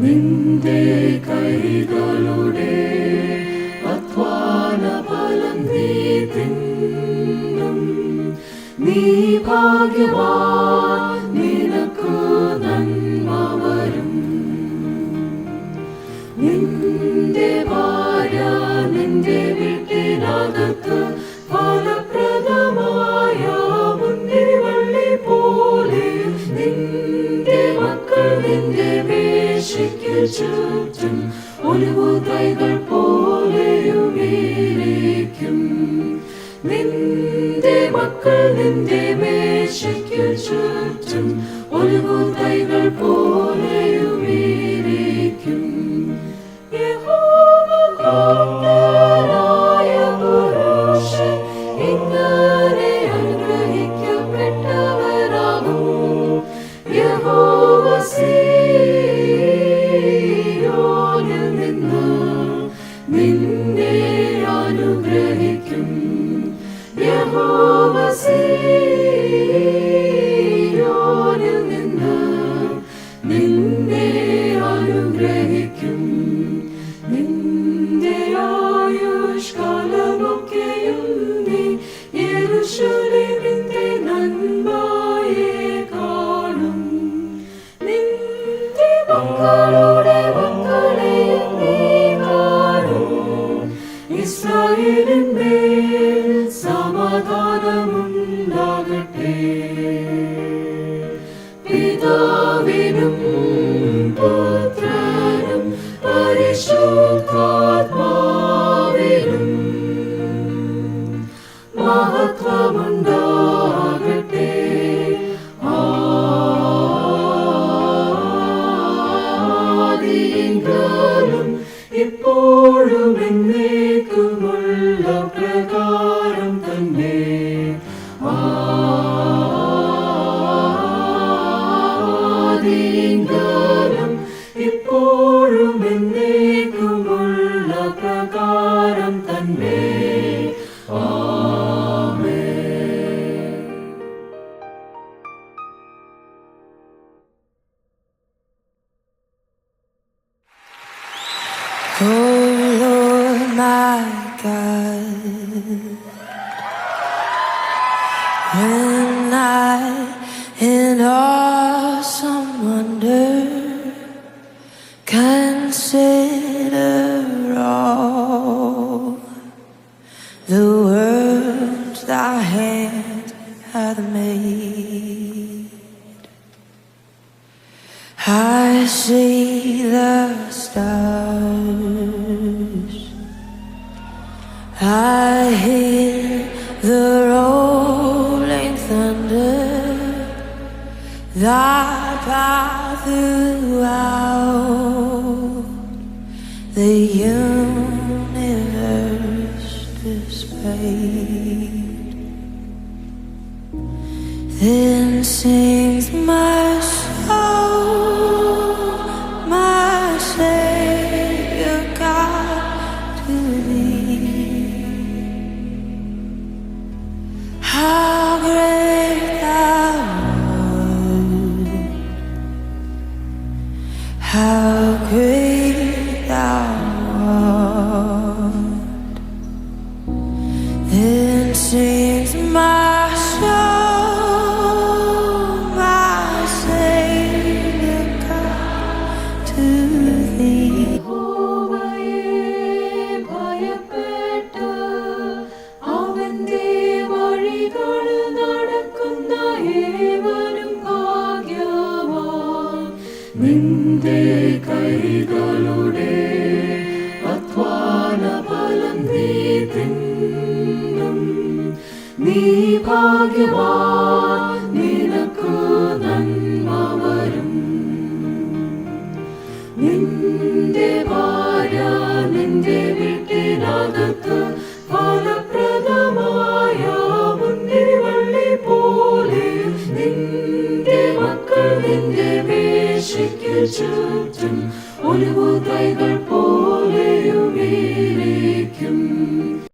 നിന്റെ കൈകളുടെ അധ്വാന ഫലം നീ തിന്നും. നീ ഭാഗ്യവാൻ നിനക്ക് നന്മ വരും. നിന്റെ ഭാര്യ നിന്റെ വീട്ടിനകത്ത് ഫലപ്രദമായ മുന്തിരിവള്ളി പോലെ നിന്റെ മക്കൾ നിന്റെ വേശയ്ക്ക് ചുറ്റും ഒലിവു തൈകൾ പോലെയുമേരിക്കും നിന്റെ മക്കൾ നിന്റെ മേശയ്ക്ക് ചുറ്റും ഒലിവു തൈകൾ പോലെയുമേരിക്കും സീയോനിൽ നിന്ന് നിന്നെ അനുഗ്രഹിക്കും നിന്റെ ആയുഷ്കാലമൊക്കെയും നീ യെരൂശലേമിന്റെ നന്മയെ കാണും നിന്റെ മക്കളുടെ മക്കളെയും നീ കാണും ഇസ്രായേലിന്മേൽ സമാധാനമുണ്ടാകട്ടെ പിതാവിനും ആദിയിലും ഇപ്പോഴും എന്നേക്കുമുള്ള പ്രകാരം തന്നെ ആമേൻ Oh Lord, my God, when I in awesome wonder consider all the words thy hand hath made. I see the stars. I hear the rolling thunder. Thy power throughout the universe displayed. Then sings my Then sings my നിന്റെ കൈകളുടെ അധ്വാന ഫലം നീ തിന്നും. നീ ഭാഗ്യവാൻ your children. Hollywood Tiger.